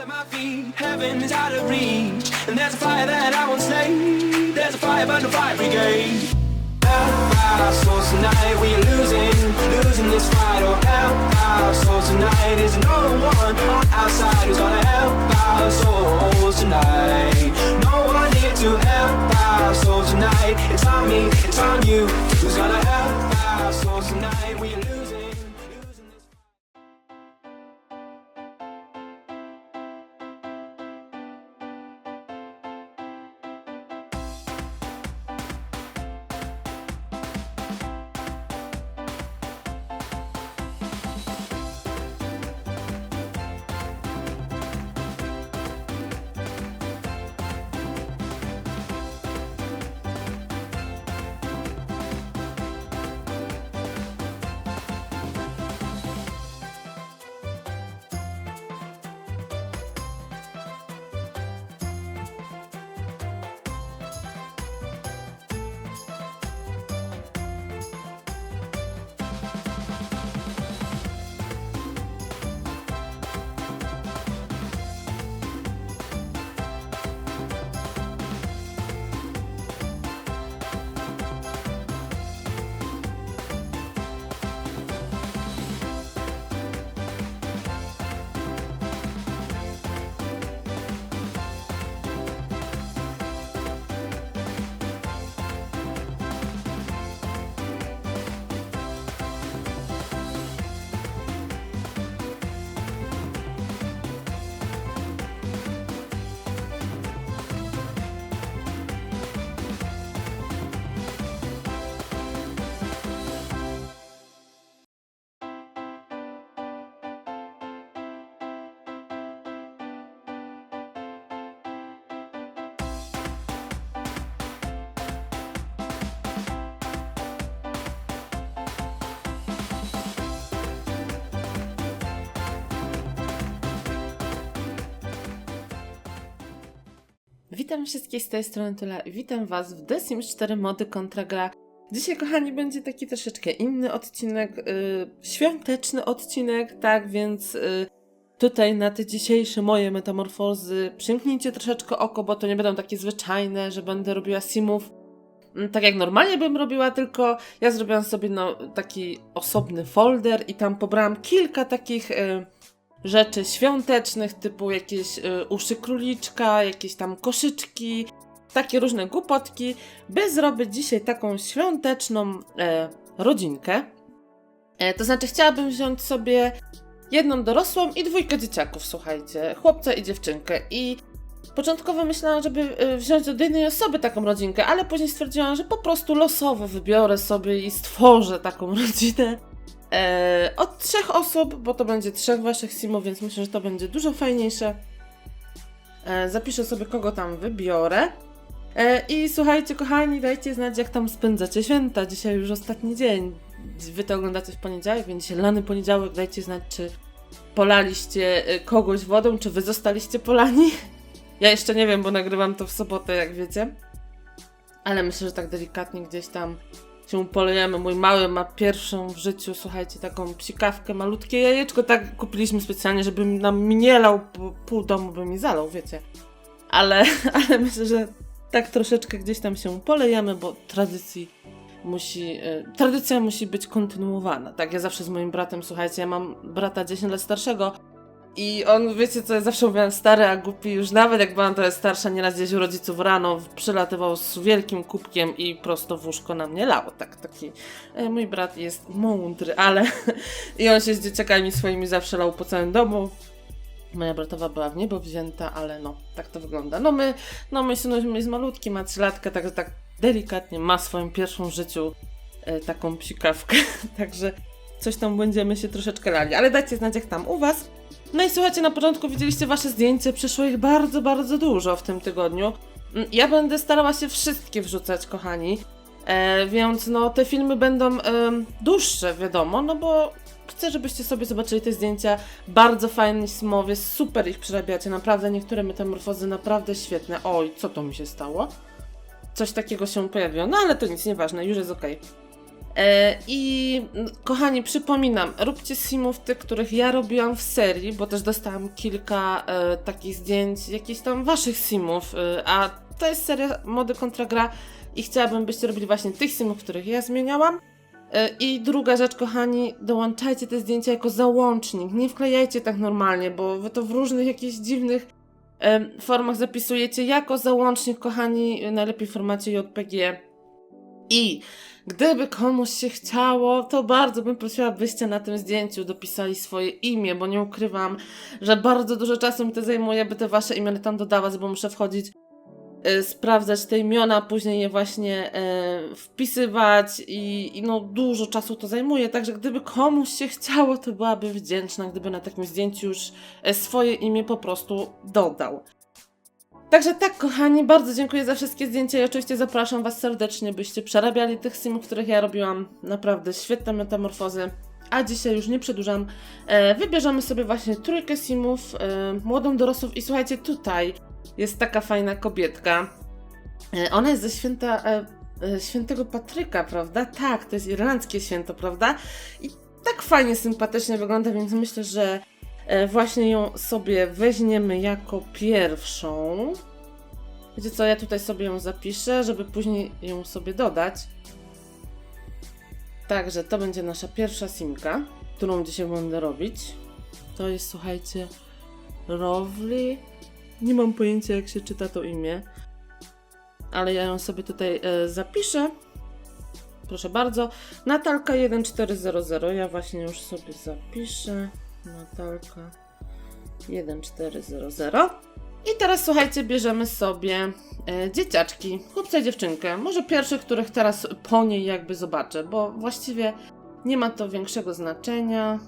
at my feet, heaven is out of reach. And there's a fire that I won't slay. There's a fire, but no fire brigade. Help our souls tonight, we are losing, losing this fight. Oh, help our souls tonight. Is no one on our side who's gonna help our souls tonight? No one here to help our souls tonight. It's on me, it's on you. Who's gonna help our souls tonight? Witam wszystkich z tej strony Tula i witam Was w The Sims 4 mody kontra gra. Dzisiaj, kochani, będzie taki troszeczkę inny odcinek, y, świąteczny odcinek, tak więc y, tutaj na te dzisiejsze moje metamorfozy przymknijcie troszeczkę oko, bo to nie będą takie zwyczajne, że będę robiła simów mm, tak jak normalnie bym robiła, tylko ja zrobiłam sobie no, taki osobny folder i tam pobrałam kilka takich y, rzeczy świątecznych, typu jakieś y, uszy króliczka, jakieś tam koszyczki, takie różne głupotki, by zrobić dzisiaj taką świąteczną e, rodzinkę. E, to znaczy, chciałabym wziąć sobie jedną dorosłą i dwójkę dzieciaków, słuchajcie, chłopca i dziewczynkę. I początkowo myślałam, żeby e, wziąć od jednej osoby taką rodzinkę, ale później stwierdziłam, że po prostu losowo wybiorę sobie i stworzę taką rodzinę. E, od trzech osób, bo to będzie trzech waszych simów, więc myślę, że to będzie dużo fajniejsze. E, zapiszę sobie, kogo tam wybiorę. E, I słuchajcie, kochani, dajcie znać, jak tam spędzacie święta. Dzisiaj już ostatni dzień. Wy to oglądacie w poniedziałek, więc lany poniedziałek. Dajcie znać, czy polaliście e, kogoś wodą, czy wy zostaliście polani. Ja jeszcze nie wiem, bo nagrywam to w sobotę, jak wiecie. Ale myślę, że tak delikatnie gdzieś tam się polejemy. Mój mały ma pierwszą w życiu, słuchajcie, taką psikawkę, malutkie jajeczko. Tak kupiliśmy specjalnie, żeby nam mi nie lał, bo pół domu by mi zalał, wiecie. Ale, ale myślę, że tak troszeczkę gdzieś tam się polejemy, bo tradycji musi, e, tradycja musi być kontynuowana. Tak, ja zawsze z moim bratem, słuchajcie, ja mam brata 10 lat starszego i on, wiecie co, ja zawsze mówiłam stary, a głupi już nawet jak byłam trochę starsza, nieraz u rodziców rano przylatywał z wielkim kubkiem i prosto w łóżko na mnie lało. Tak, taki e, mój brat jest mądry, ale i on się z dzieciakami swoimi zawsze lał po całym domu. Moja bratowa była w niebo wzięta, ale no, tak to wygląda. No my, no my synuś jest malutki, ma trzylatkę, także tak delikatnie ma swoją pierwszą w życiu e, taką psikawkę, także coś tam będziemy się troszeczkę lali, ale dajcie znać jak tam u was. No i słuchajcie, na początku widzieliście wasze zdjęcie, przyszło ich bardzo, bardzo dużo w tym tygodniu. Mm, Ja będę starała się wszystkie wrzucać, kochani. E, więc no, te filmy będą em, dłuższe, wiadomo, no bo chcę, żebyście sobie zobaczyli te zdjęcia. Bardzo fajni smowie, super ich przerabiacie, naprawdę niektóre metamorfozy naprawdę świetne. Oj, co to mi się stało? Coś takiego się pojawiło, no ale to nic, nieważne, już jest okej. E, I mm, kochani, przypominam, róbcie simów tych, których ja robiłam w serii, bo też dostałam kilka e, takich zdjęć, jakichś tam waszych simów, e, a to jest seria mody kontra gra i chciałabym, byście robili właśnie tych simów, których ja zmieniałam. E, I druga rzecz, kochani, dołączajcie te zdjęcia jako załącznik, nie wklejajcie tak normalnie, bo wy to w różnych jakichś dziwnych em, formach zapisujecie jako załącznik, kochani, najlepiej w formacie JPG. I gdyby komuś się chciało, to bardzo bym prosiła, byście na tym zdjęciu dopisali swoje imię, bo nie ukrywam, że bardzo dużo czasu mi to zajmuje, by te wasze imiona tam dodawać, bo muszę wchodzić, y, sprawdzać te imiona, później je właśnie y, wpisywać i, i no dużo czasu to zajmuje, także gdyby komuś się chciało, to byłaby wdzięczna, gdyby na takim zdjęciu już y, swoje imię po prostu dodał. Także tak, kochani, bardzo dziękuję za wszystkie zdjęcia i oczywiście zapraszam Was serdecznie, byście przerabiali tych simów, których ja robiłam. Naprawdę świetne metamorfozy. A dzisiaj już nie przedłużam. E, wybierzemy sobie właśnie trójkę simów, e, młodą dorosłów i słuchajcie, tutaj jest taka fajna kobietka. E, ona jest ze święta e, e, świętego Patryka, prawda? Tak, to jest irlandzkie święto, prawda? I tak fajnie, sympatycznie wygląda, więc myślę, że właśnie ją sobie weźmiemy jako pierwszą. Wiecie co, ja tutaj sobie ją zapiszę, żeby później ją sobie dodać. Także to będzie nasza pierwsza simka, którą dzisiaj będę robić. To jest, słuchajcie, Rowley. Nie mam pojęcia, jak się czyta to imię, ale ja ją sobie tutaj e, zapiszę. Proszę bardzo. Natalka 1400. Ja właśnie już sobie zapiszę. Natalka 1400. I teraz słuchajcie, bierzemy sobie e, dzieciaczki, chłopca i dziewczynkę. Może pierwszych, których teraz po niej jakby zobaczę, bo właściwie nie ma to większego znaczenia.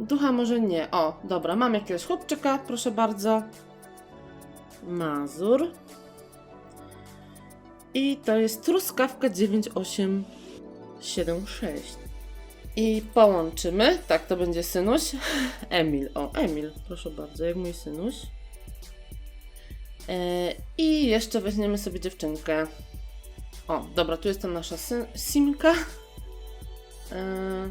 Ducha może nie. O, dobra, mam jakiegoś chłopczyka, proszę bardzo. Mazur. I to jest truskawka 9876. I połączymy. Tak, to będzie synuś. Emil. O, Emil, proszę bardzo, jak mój synuś. E, I jeszcze weźmiemy sobie dziewczynkę. O, dobra, tu jest ta nasza simka. E,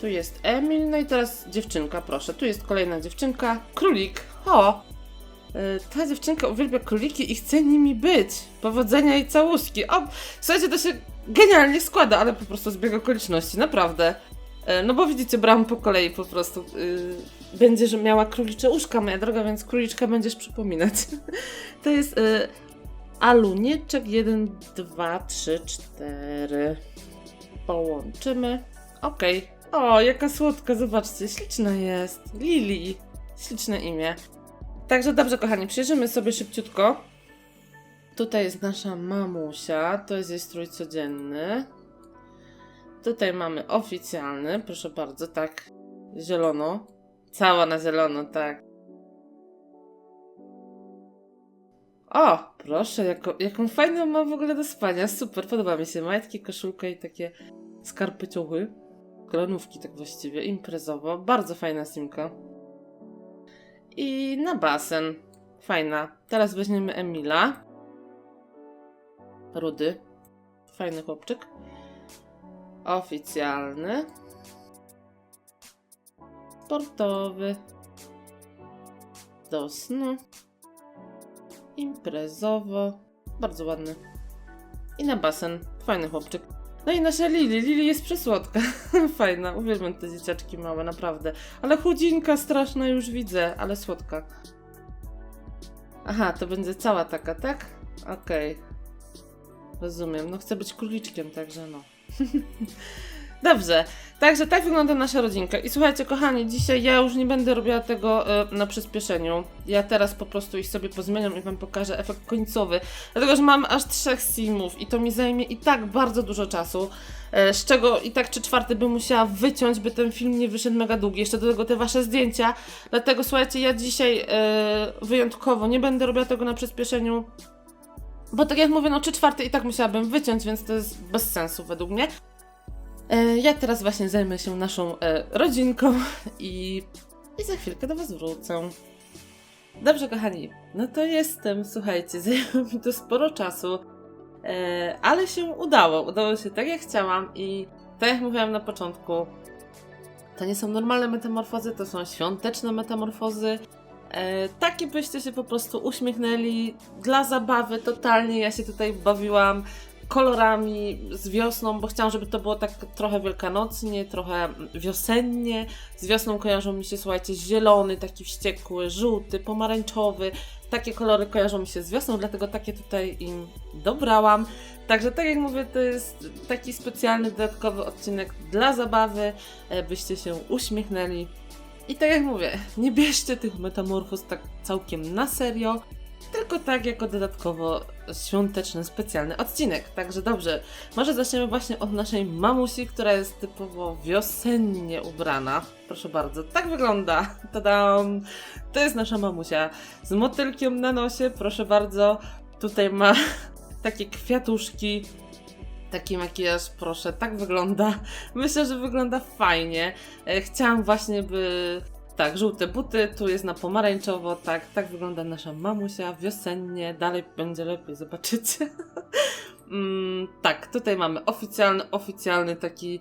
tu jest Emil, no i teraz dziewczynka, proszę. Tu jest kolejna dziewczynka. Królik. O! E, Ta dziewczynka uwielbia króliki i chce nimi być. Powodzenia i całuski. O, słuchajcie, to się genialnie składa, ale po prostu zbieg okoliczności, naprawdę. E, No bo widzicie, brałam po kolei po prostu. Yy, będzie, że miała królicze uszka, moja droga, więc króliczka będziesz przypominać. To jest yy, alunieczek 1, 2, 3, 4. Połączymy. Okej. O, jaka słodka, zobaczcie, śliczna jest. Lili. Śliczne imię. Także dobrze, kochani, przyjrzymy sobie szybciutko. Tutaj jest nasza mamusia, to jest jej strój codzienny. Tutaj mamy oficjalny, proszę bardzo, tak, zielono. Cała na zielono, tak. O, proszę, jako, jaką fajną ma w ogóle do spania, super, podoba mi się. Majtki, koszulka i takie skarpy ciuchy. Kronówki tak właściwie, imprezowo, bardzo fajna simka. I na basen, fajna. Teraz weźmiemy Emila. Rudy. Fajny chłopczyk. Oficjalny. Sportowy. Do snu. Imprezowo. Bardzo ładny. I na basen. Fajny chłopczyk. No i nasza Lili. Lili jest przysłodka. Fajna. Uwielbiam te dzieciaczki małe, naprawdę. Ale chudzinka straszna już widzę, ale słodka. Aha, to będzie cała taka, tak? Okej. Rozumiem. No chcę być króliczkiem, także no. Dobrze. Także tak wygląda nasza rodzinka. I słuchajcie, kochani, dzisiaj ja już nie będę robiła tego e, na przyspieszeniu. Ja teraz po prostu ich sobie pozmieniam i wam pokażę efekt końcowy. Dlatego, że mam aż trzech simów i to mi zajmie i tak bardzo dużo czasu. E, z czego i tak czy czwarty bym musiała wyciąć, by ten film nie wyszedł mega długi. Jeszcze do tego te wasze zdjęcia. Dlatego słuchajcie, ja dzisiaj e, wyjątkowo nie będę robiła tego na przyspieszeniu. Bo tak jak mówię, no czy czwarty i tak musiałabym wyciąć, więc to jest bez sensu według mnie. E, ja teraz właśnie zajmę się naszą e, rodzinką i, i za chwilkę do Was wrócę. Dobrze, kochani, no to jestem, słuchajcie, zajęło mi to sporo czasu. E, ale się udało, udało się tak jak chciałam i tak jak mówiłam na początku, to nie są normalne metamorfozy, to są świąteczne metamorfozy. E, takie byście się po prostu uśmiechnęli dla zabawy totalnie. Ja się tutaj bawiłam kolorami z wiosną, bo chciałam, żeby to było tak trochę wielkanocnie, trochę wiosennie. Z wiosną kojarzą mi się, słuchajcie, zielony, taki wściekły, żółty, pomarańczowy. Takie kolory kojarzą mi się z wiosną, dlatego takie tutaj im dobrałam. Także tak jak mówię, to jest taki specjalny, dodatkowy odcinek dla zabawy, e, byście się uśmiechnęli. I tak jak mówię, nie bierzcie tych metamorfoz tak całkiem na serio, tylko tak jako dodatkowo świąteczny, specjalny odcinek. Także dobrze, może zaczniemy właśnie od naszej mamusi, która jest typowo wiosennie ubrana. Proszę bardzo, tak wygląda. Tadam! To jest nasza mamusia z motylkiem na nosie, proszę bardzo. Tutaj ma takie kwiatuszki, taki makijaż, proszę, tak wygląda. Myślę, że wygląda fajnie. E, Chciałam właśnie, by. Tak, żółte buty, tu jest na pomarańczowo, tak, tak wygląda nasza mamusia, wiosennie, dalej będzie lepiej, zobaczycie. mm, tak, tutaj mamy oficjalny, oficjalny taki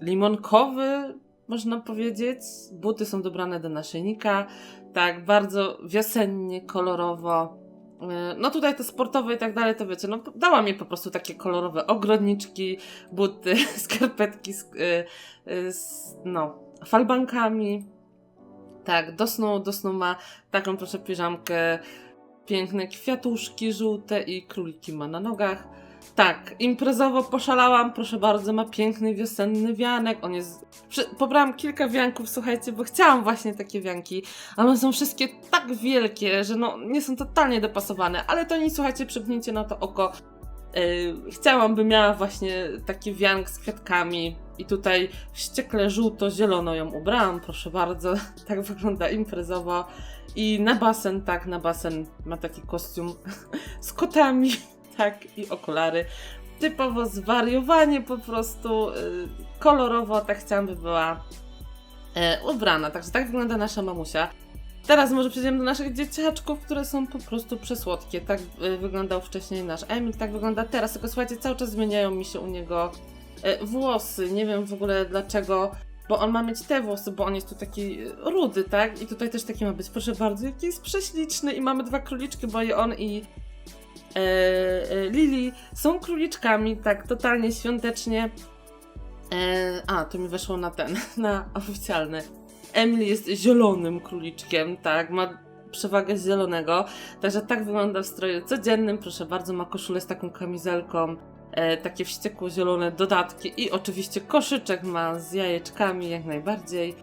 limonkowy, można powiedzieć. Buty są dobrane do naszyjnika, tak, bardzo wiosennie, kolorowo. E, No tutaj te sportowe i tak dalej, to wiecie, no dała mi po prostu takie kolorowe ogrodniczki, buty, skarpetki z, e, e, z no, falbankami. Tak, do snu, do snu ma taką proszę piżamkę, piękne kwiatuszki żółte i króliki ma na nogach. Tak, imprezowo poszalałam, proszę bardzo, ma piękny wiosenny wianek, on jest... Pobrałam kilka wianków, słuchajcie, bo chciałam właśnie takie wianki, ale one są wszystkie tak wielkie, że no nie są totalnie dopasowane, ale to nie, słuchajcie, przypnijcie na to oko. Yy, chciałam, by miała właśnie taki wiank z kwiatkami i tutaj wściekle żółto-zielono ją ubrałam, proszę bardzo, tak wygląda imprezowo. I na basen, tak, na basen ma taki kostium z kotami, tak, i okulary. Typowo zwariowanie po prostu, yy, kolorowo, tak chciałam, by była e, ubrana. Także tak wygląda nasza mamusia. Teraz może przejdziemy do naszych dzieciaczków, które są po prostu przesłodkie. Tak y, wyglądał wcześniej nasz Emil, tak wygląda teraz. Tylko słuchajcie, cały czas zmieniają mi się u niego y, włosy. Nie wiem w ogóle dlaczego, bo on ma mieć te włosy, bo on jest tu taki y, rudy, tak? I tutaj też taki ma być. Proszę bardzo, jaki jest prześliczny. I mamy dwa króliczki, bo i on i e, e, Lili są króliczkami, tak totalnie świątecznie. E, a, to mi weszło na ten, na oficjalny. Emily jest zielonym króliczkiem, tak, ma przewagę zielonego, także tak wygląda w stroju codziennym, proszę bardzo, ma koszulę z taką kamizelką, e, takie wściekło-zielone dodatki i oczywiście koszyczek ma z jajeczkami jak najbardziej.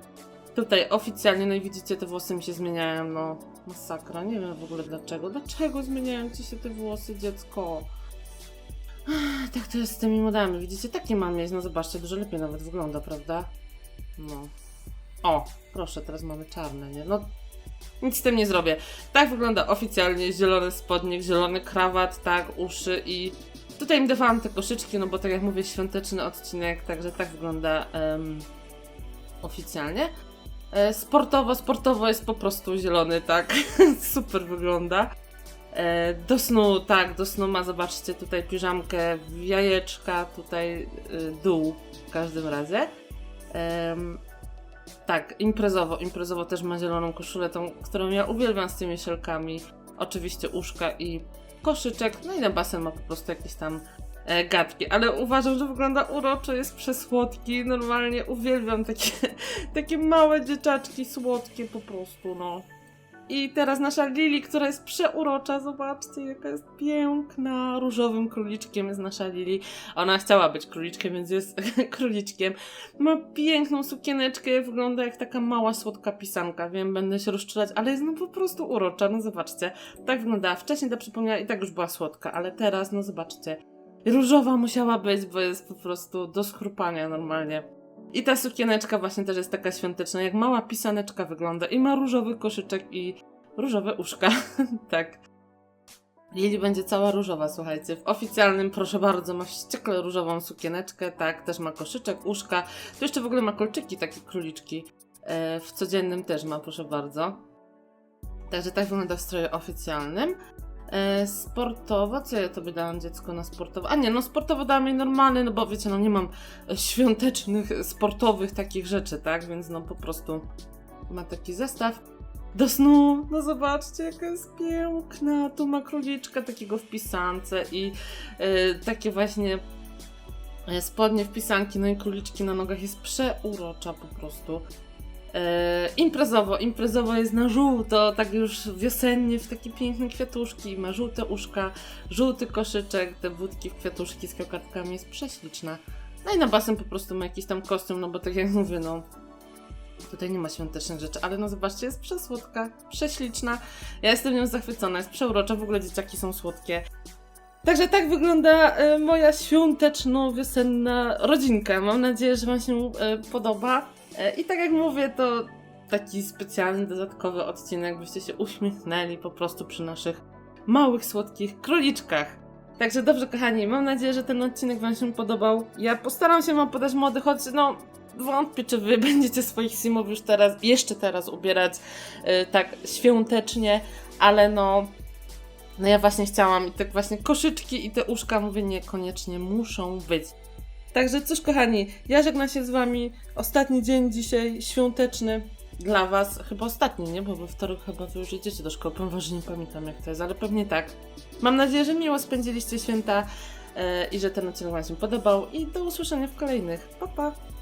Tutaj oficjalnie, no i widzicie, te włosy mi się zmieniają, no masakra, nie wiem w ogóle dlaczego, dlaczego zmieniają ci się te włosy, dziecko? Tak to jest z tymi modami, widzicie, takie mam mieć, no zobaczcie, dużo lepiej nawet wygląda, prawda? No. O, proszę, teraz mamy czarne, nie? No, nic z tym nie zrobię. Tak wygląda oficjalnie zielony spodnik, zielony krawat, tak, uszy i tutaj im dawałam te koszyczki, no bo tak jak mówię, świąteczny odcinek, także tak wygląda em, oficjalnie. E, sportowo, sportowo jest po prostu zielony, tak, super wygląda. E, do snu, tak, do snu ma, zobaczcie, tutaj piżamkę, jajeczka, tutaj y, dół w każdym razie. Em, tak, imprezowo. Imprezowo też ma zieloną koszulę, tą, którą ja uwielbiam z tymi szelkami. Oczywiście uszka i koszyczek. No i na basen ma po prostu jakieś tam e, gadki. Ale uważam, że wygląda uroczo, jest przesłodki. Normalnie uwielbiam takie, takie małe dzieciaczki, słodkie po prostu, no. I teraz nasza Lili, która jest przeurocza, zobaczcie, jaka jest piękna. Różowym króliczkiem jest nasza Lili. Ona chciała być króliczkiem, więc jest króliczkiem. Ma piękną sukieneczkę, wygląda jak taka mała, słodka pisanka. Wiem, będę się rozczulać, ale jest no po prostu urocza, no zobaczcie. Tak wyglądała wcześniej, to przypomniała i tak już była słodka, ale teraz, no zobaczcie. Różowa musiała być, bo jest po prostu do schrupania normalnie. I ta sukieneczka właśnie też jest taka świąteczna, jak mała pisaneczka wygląda i ma różowy koszyczek i różowe uszka. tak. Lili będzie cała różowa, słuchajcie. W oficjalnym, proszę bardzo, ma wściekle różową sukieneczkę, tak, też ma koszyczek, uszka. Tu jeszcze w ogóle ma kolczyki, takie króliczki. E, w codziennym też ma, proszę bardzo. Także tak wygląda w stroju oficjalnym. E, sportowo, co ja tobie dałam dziecko na sportowo? A nie, no sportowo dałam jej normalny, no bo wiecie, no nie mam świątecznych, sportowych takich rzeczy, tak? Więc no po prostu ma taki zestaw do snu. No zobaczcie, jaka jest piękna. Tu ma króliczka takiego w pisance i e, takie właśnie e, spodnie w pisanki, no i króliczki na nogach jest przeurocza po prostu. E, imprezowo, imprezowo jest na żółto, tak już wiosennie w takie piękne kwiatuszki, ma żółte uszka, żółty koszyczek, te wódki w kwiatuszki z kokartkami jest prześliczna. No i na basen po prostu ma jakiś tam kostium, no bo tak jak mówię, no tutaj nie ma świątecznych rzeczy, ale no zobaczcie, jest przesłodka, prześliczna. Ja jestem nią zachwycona, jest przeurocza, w ogóle dzieciaki są słodkie. Także tak wygląda e, moja świąteczno-wiosenna rodzinka. Mam nadzieję, że Wam się e, podoba. E, I tak jak mówię, to taki specjalny, dodatkowy odcinek, byście się uśmiechnęli po prostu przy naszych małych, słodkich króliczkach. Także dobrze, kochani, mam nadzieję, że ten odcinek Wam się podobał. Ja postaram się Wam podać mody, choć no wątpię, czy Wy będziecie swoich simów już teraz, jeszcze teraz ubierać e, tak świątecznie, ale no no ja właśnie chciałam i tak właśnie koszyczki i te uszka, mówię, niekoniecznie muszą być. Także cóż, kochani, ja żegnam się z wami. Ostatni dzień dzisiaj, świąteczny dla was. Chyba ostatni, nie? Bo we wtorek chyba wy już idziecie do szkoły. Powiem nie pamiętam jak to jest, ale pewnie tak. Mam nadzieję, że miło spędziliście święta e, i że ten odcinek wam się podobał. I do usłyszenia w kolejnych. Pa, pa!